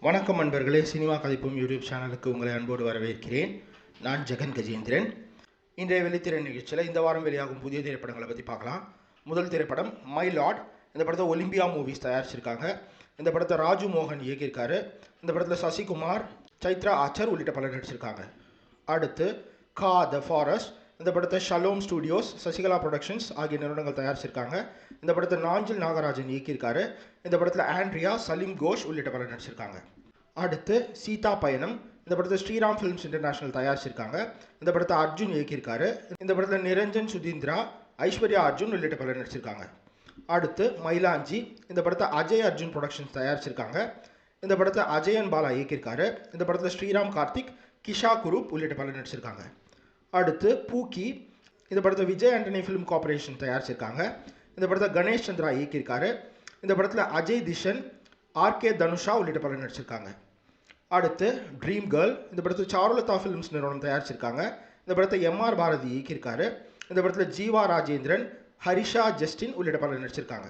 வணக்கம் அன்பர்களே cinema கதைப்பும் YouTube சேனலுக்கு உங்களை அன்போடு வரவேற்கிறேன். நான் ஜெகன் கஜேந்திரன். இன்றைய வெளித்திரை நிகழ்ச்சியில் இந்த வாரம் வெளியாகும் புதிய திரைப்படங்களை பற்றி பார்க்கலாம். முதல் திரைப்படம் மை லார்ட். இந்த படத்தை ஒலிம்பியா மூவிஸ் தயாரிச்சிருக்காங்க. இந்த படத்தை ராஜு மோகன் இயக்கியிருக்காரு. இந்த படத்தில் சசிகுமார் சைத்ரா ஆச்சர் உள்ளிட்ட பலர் நடிச்சிருக்காங்க. அடுத்து கா த ஃபாரஸ்ட். இந்த படத்தை ஷலோம் ஸ்டூடியோஸ் சசிகலா ப்ரொடக்ஷன்ஸ் ஆகிய நிறுவனங்கள் தயாரிச்சிருக்காங்க. இந்த படத்தை நாஞ்சில் நாகராஜன் இயக்கியிருக்காரு. இந்த படத்தில் ஆண்ட்ரியா சலீம் கோஷ் உள்ளிட்ட பலர் நடிச்சிருக்காங்க. அடுத்து சீதா பயணம். இந்த படத்தை ஸ்ரீராம் ஃபிலிம்ஸ் இன்டர்நேஷனல் தயாரிச்சிருக்காங்க. இந்த படத்தை அர்ஜுன் இயக்கியிருக்காரு. இந்த படத்தில் நிரஞ்சன் சுதீந்திரா ஐஸ்வர்யா அர்ஜுன் உள்ளிட்ட பலர் நடிச்சிருக்காங்க. அடுத்து மயிலாஞ்சி. இந்த படத்தை அஜய் அர்ஜுன் ப்ரொடக்ஷன்ஸ் தயாரிச்சிருக்காங்க. இந்த படத்தை அஜயன் பாலா இயக்கியிருக்காரு. இந்த படத்தில் ஸ்ரீராம் கார்த்திக் கிஷா குரூப் உள்ளிட்ட பலர் நடிச்சிருக்காங்க. அடுத்து பூக்கி இந்த படத்தை விஜய் ஆண்டனி ஃபிலிம் கார்பரேஷன் தயாரிச்சிருக்காங்க. இந்த படத்தை கணேஷ் சந்திரா இயக்கியிருக்காரு. இந்த படத்தில் அஜய் திஷன் ஆர்கே தனுஷா உள்ளிட்ட படம் நடிச்சிருக்காங்க. அடுத்து ட்ரீம் கேர்ள் இந்த படத்தை சாருலதா ஃபிலிம்ஸ் நிறுவனம் தயாரிச்சிருக்காங்க. இந்த படத்தை எம்ஆர் பாரதி இயக்கியிருக்காரு. இந்த படத்தில் ஜீவா ராஜேந்திரன் ஹரிஷா ஜஸ்டின் உள்ளிட்ட படம் நடிச்சிருக்காங்க.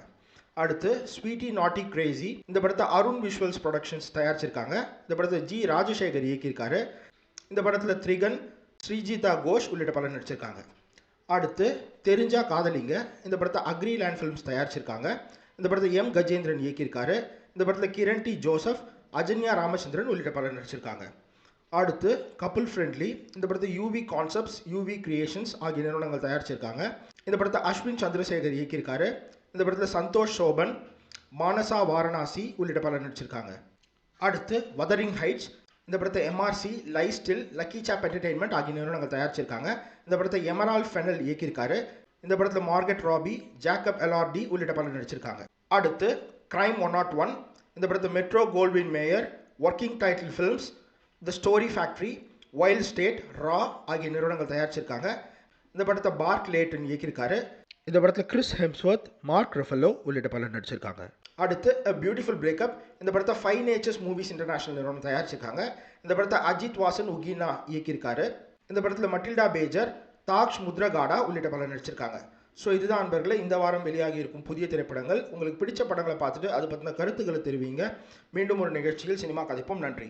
அடுத்து ஸ்வீட்டி நாட்டி கிரேசி இந்த படத்தை அருண் விஷுவல்ஸ் ப்ரொடக்ஷன்ஸ் தயாரிச்சிருக்காங்க. இந்த படத்தை ஜி ராஜசேகர் இயக்கியிருக்காரு. இந்த படத்தில் த்ரிகன் ஸ்ரீஜிதா கோஷ் உள்ளிட்ட பலர் நடிச்சிருக்காங்க. அடுத்து தெரிஞ்சா காதலிங்க. இந்த படத்தை அக்ரி லேண்ட் ஃபிலிம்ஸ் தயாரிச்சிருக்காங்க. இந்த படத்தை எம் கஜேந்திரன் இயக்கியிருக்காரு. இந்த படத்தில் கிரண் டி ஜோசப் அஜன்யா ராமச்சந்திரன் உள்ளிட்ட பலர் நடிச்சிருக்காங்க. அடுத்து கப்புள் ஃப்ரெண்ட்லி இந்த படத்தை யூவி கான்செப்ட்ஸ் யூவி கிரியேஷன்ஸ் ஆகிய நிறுவனங்கள் தயாரிச்சிருக்காங்க. இந்த படத்தை அஸ்வின் சந்திரசேகர் இயக்கியிருக்காரு. இந்த படத்தில் சந்தோஷ் சோபன் மானசா வாரணாசி உள்ளிட்ட பலர் நடிச்சிருக்காங்க. அடுத்து வதரிங் ஹைட்ஸ் இந்த படத்தை MRC Life Still Lucky Chap Entertainment ஆகிய நிறுவனங்கள் தயாரிச்சிருக்காங்க. இந்த படத்தை எமரால் ஃபெனல் இயக்கியிருக்காரு. இந்த படத்தில் மார்கெட் ராபி ஜாக்கப் எல்ஆர்டி உள்ளிட்ட பலர் நடிச்சிருக்காங்க. அடுத்து கிரைம் ஒன் நாட் ஒன் இந்த படத்தை Metro Goldwyn Mayer Working Title Films The Story Factory Wild State Raw ஆகிய நிறுவனங்கள் தயாரிச்சிருக்காங்க. இந்த படத்தை பார்க் லேட்டன் இயக்கியிருக்காரு. இந்த படத்தில் கிறிஸ் ஹெம்ஸ்வர்த் மார்க் ரஃபலோ உள்ளிட்ட பலர் நடிச்சிருக்காங்க. அடுத்து பியூட்டிஃபுல் பிரேக்கப் இந்த படத்தை ஃபைவ் நேச்சர்ஸ் மூவிஸ் இன்டர்நேஷனல் நிறுவனம் தயாரிச்சிருக்காங்க. இந்த படத்தை அஜித் வாசன் உகினா இயக்கியிருக்காரு. இந்த படத்தில் மட்டில்டா பேஜர் தாக்ஷ் முத்ரகாடா உள்ளிட்ட பலர் நடிச்சிருக்காங்க. ஸோ இதுதான் நண்பர்களே இந்த வாரம் வெளியாகி இருக்கும் புதிய திரைப்படங்கள். உங்களுக்கு பிடிச்ச படங்களை பார்த்துட்டு அது பற்றின கருத்துக்களை தெரிவிங்க. மீண்டும் ஒரு நிகழ்ச்சியில் சினிமா கதைப்போம். நன்றி.